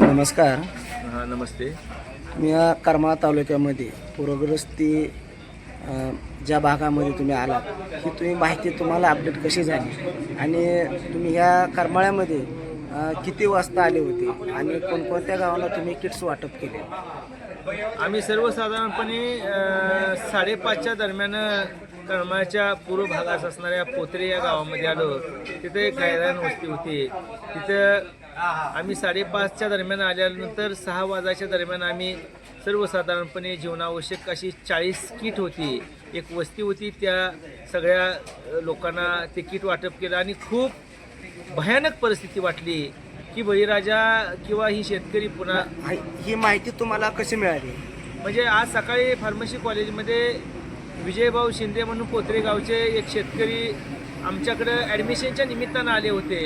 नमस्कार. हां नमस्ते. मी या करमाळा तालुक्यामध्ये पूरग्रस्ती ज्या भागामध्ये तुम्ही आलात ही तुम्ही माहिती तुम्हाला अपडेट कशी झाली? आणि तुम्ही ह्या करमाळ्यामध्ये किती वाजता आले होते? आणि कोणकोणत्या गावाला तुम्ही किट्स वाटप केले? आम्ही सर्वसाधारणपणे साडेपाचच्या दरम्यान करमाळ्याच्या पूर्व भागात असणाऱ्या पोत्रे या गावामध्ये आलो तिथे एक गायरान वस्ती होती. तिथं आम्ही साडेपाचच्या दरम्यान आल्यानंतर सहा वाजाच्या दरम्यान आम्ही सर्वसाधारणपणे जीवनावश्यक अशी चाळीस किट होती. एक वस्ती होती त्या सगळ्या लोकांना ते किट वाटप केलं आणि खूप भयानक परिस्थिती वाटली की बळीराजा किंवा ही शेतकरी पुन्हा ही- ही माहिती तुम्हाला कशी मिळाली? म्हणजे आज सकाळी फार्मसी कॉलेजमध्ये विजयभाऊ शिंदे म्हणून पोत्रे गावचे एक शेतकरी आमच्याकडं ॲडमिशनच्या निमित्तानं आले होते.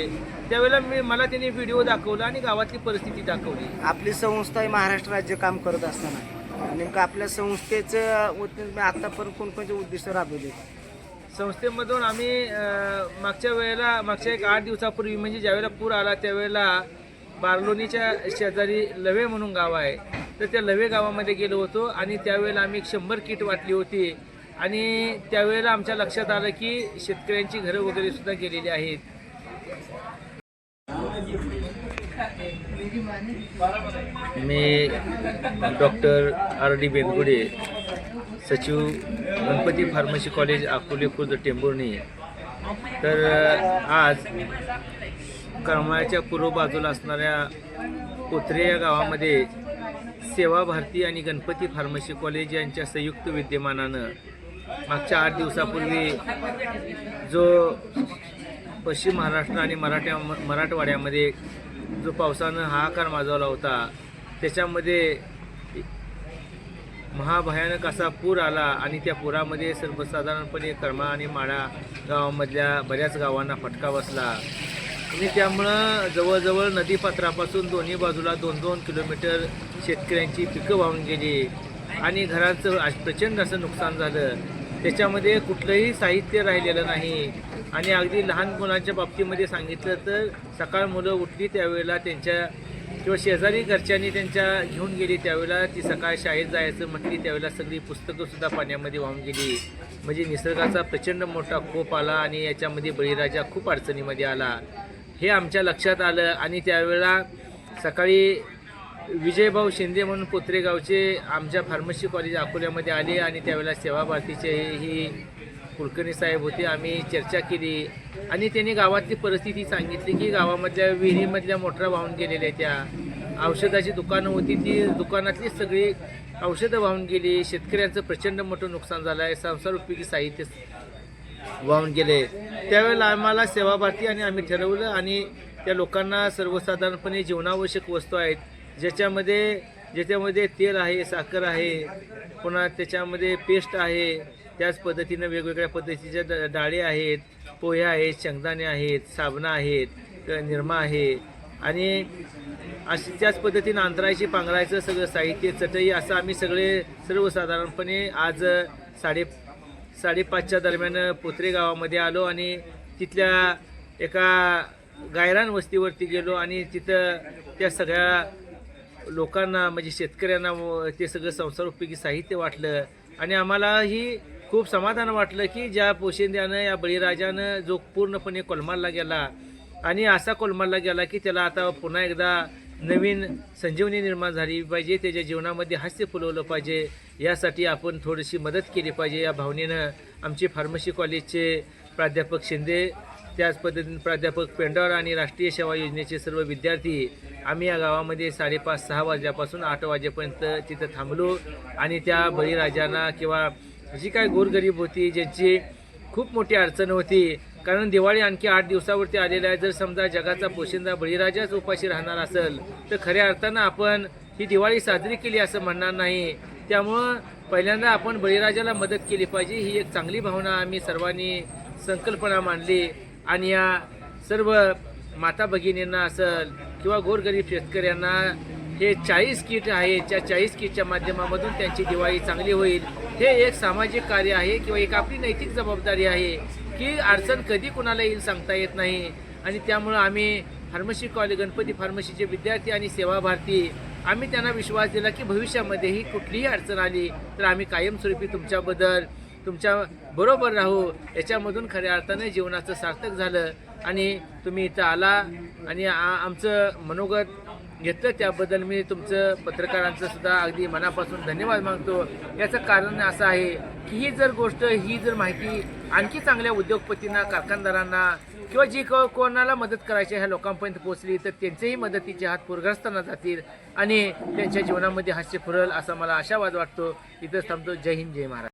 त्यावेळेला मी मला त्यांनी व्हिडिओ दाखवला आणि गावातली परिस्थिती दाखवली. आपली संस्था ही महाराष्ट्र राज्य काम करत असताना. नेमकं आपल्या संस्थेचं वतीने तुम्ही आतापर्यंत कोणकोणते उद्दिष्ट राबवले? संस्थेमधून आम्ही मागच्या वेळेला मागच्या एक आठ दिवसापूर्वी म्हणजे ज्यावेळेला पूर आला त्यावेळेला बारलोनीच्या शेजारी लवे म्हणून गाव आहे. तर त्या लवे गावामध्ये गेलो होतो आणि त्यावेळेला आम्ही एक शंभर किट वाटली होती. आणि त्यावेळेला आमच्या लक्षात आलं की शेतकऱ्यांची घरं वगैरे सुद्धा गेलेली आहेत. मी डॉक्टर आर डी बेनगुडे सचिव गणपती फार्मसी कॉलेज अकोले खुर्द टेंभुर्णी. तर आज करमाळ्याच्या पूर्व बाजूला असणाऱ्या कोथरे या गावामध्ये सेवा भारती आणि गणपती फार्मसी कॉलेज यांच्या संयुक्त विद्यमानानं मागच्या आठ दिवसापूर्वी जो पश्चिम महाराष्ट्र आणि मराठ्या मराठवाड्यामध्ये जो पावसानं हाहाकार माजवला होता त्याच्यामध्ये महाभयानक असा पूर आला आणि त्या पुरामध्ये सर्वसाधारणपणे कर्मा आणि माळा गावामधल्या बऱ्याच गावांना फटका बसला. आणि त्यामुळं जवळजवळ नदीपात्रापासून दोन्ही बाजूला दोन दोन किलोमीटर शेतकऱ्यांची पिकं वाहून गेली आणि घरांचं प्रचंड असं नुकसान झालं. त्याच्यामध्ये कुठलंही साहित्य राहिलेलं नाही. आणि अगदी लहान मुलांच्या बाबतीमध्ये सांगितलं तर सकाळ मुलं उठली त्यावेळेला त्यांच्या किंवा शेजारी घरच्यांनी त्यांच्या घेऊन गेली त्यावेळेला ती सकाळ शाळेत जायचं म्हटली त्यावेळेला सगळी पुस्तकंसुद्धा पाण्यामध्ये वाहून गेली. म्हणजे निसर्गाचा प्रचंड मोठा कोप आला आणि याच्यामध्ये बळीराजा खूप अडचणीमध्ये आला. हे आमच्या लक्षात आलं आणि त्यावेळेला सकाळी विजयभाऊ शिंदे म्हणून पोत्रेगावचे आमच्या फार्मसी कॉलेज अकोल्यामध्ये आले आणि त्यावेळेला सेवा भारतीचे ही कुलकर्णी साहेब होते. आम्ही चर्चा केली आणि त्यांनी गावातली परिस्थिती सांगितली की गावामधल्या विहिरीमधल्या मोटरा वाहून गेलेल्या त्या. औषधाची दुकानं होती ती दुकानातली सगळी औषधं वाहून गेली. शेतकऱ्यांचं प्रचंड मोठं नुकसान झालं आहे. संसार उपयोगी साहित्य वाहून गेले. त्यावेळेला आम्हाला सेवा भारती आणि आम्ही ठरवलं आणि त्या लोकांना सर्वसाधारणपणे जीवनावश्यक वस्तू आहेत. ज्याच्यामध्ये ज्याच्यामध्ये तेल आहे साखर आहे पुन्हा त्याच्यामध्ये पेस्ट आहे त्याच पद्धतीनं वेगवेगळ्या पद्धतीच्या डाळी आहेत पोह्या आहेत शेंगदाणे आहेत साबणं आहेत निरमा आहे. आणि अशी त्याच पद्धतीनं अंतरायची पांघरायचं सगळं साहित्य चटई असं आम्ही सगळे सर्वसाधारणपणे आज साडे साडेपाचच्या दरम्यान पोत्रे गावामध्ये आलो आणि तिथल्या एका गायरान वस्तीवरती गेलो आणि तिथं त्या सगळ्या लोकांना म्हणजे शेतकऱ्यांना व ते सगळं संसारोपयोगी साहित्य वाटलं. आणि आम्हालाही खूप समाधान वाटलं की ज्या पोशिंद्यानं या बळीराजानं जो पूर्णपणे कोलमारला गेला आणि असा कोलमारला गेला की त्याला आता पुन्हा एकदा नवीन संजीवनी निर्माण झाली पाहिजे त्याच्या जीवनामध्ये हास्य फुलवलं पाहिजे. यासाठी आपण थोडीशी मदत केली पाहिजे या भावनेनं आमचे फार्मसी कॉलेजचे प्राध्यापक शिंदे त्याच पद्धतीने प्राध्यापक पेंडॉर आणि राष्ट्रीय सेवा योजनेचे सर्व विद्यार्थी आम्ही या गावामध्ये साडेपाच सहा वाजल्यापासून आठ वाजेपर्यंत तिथं थांबलो आणि त्या बळीराजांना किंवा जी काय गोरगरीब होती ज्यांची खूप मोठी अडचण होती कारण दिवाळी आणखी आठ दिवसावरती आलेला आहे. जर समजा जगाचा पोशिंदा बळीराजाच उपाशी राहणार असेल तर खऱ्या अर्थानं आपण ही दिवाळी साजरी केली असं म्हणणार नाही. त्यामुळं पहिल्यांदा आपण बळीराजाला मदत केली पाहिजे ही एक चांगली भावना आम्ही सर्वांनी संकल्पना मांडली. आणि या सर्व माता भगिनींना असेल किंवा गोरगरीब शेतकऱ्यांना हे चाळीस किट आहे त्या चाळीस किटच्या माध्यमामधून त्यांची दिवाळी चांगली होईल. हे एक सामाजिक कार्य आहे किंवा एक आपली नैतिक जबाबदारी आहे की अडचण कधी कुणाला येईल सांगता येत नाही. आणि त्यामुळं आम्ही फार्मसी कॉलेज गणपती फार्मसीचे विद्यार्थी आणि सेवा भारती आम्ही त्यांना विश्वास दिला की भविष्यामध्येही कुठलीही अडचण आली तर आम्ही कायमस्वरूपी तुमच्याबद्दल तुमच्या बरोबर राहू याच्यामधून खऱ्या अर्थाने जीवनाचं सार्थक झालं आणि तुम्ही इथं आला आणि आ- आमचं मनोगत घेतलं. त्याबद्दल मी तुमचं पत्रकारांचं सुद्धा अगदी मनापासून धन्यवाद मागतो याचं कारण असं आहे की ही जर गोष्ट ही जर माहिती आणखी चांगल्या उद्योगपतींना कारखानदारांना किंवा जी को कोणाला मदत करायची ह्या लोकांपर्यंत पोहोचली तर त्यांचेही मदतीचे हात पूरग्रस्तांना जातील आणि त्यांच्या जीवनामध्ये हास्य फुरल असा मला आशावाद वाटतो. इथंच थांबतो. जय हिंद जय महाराज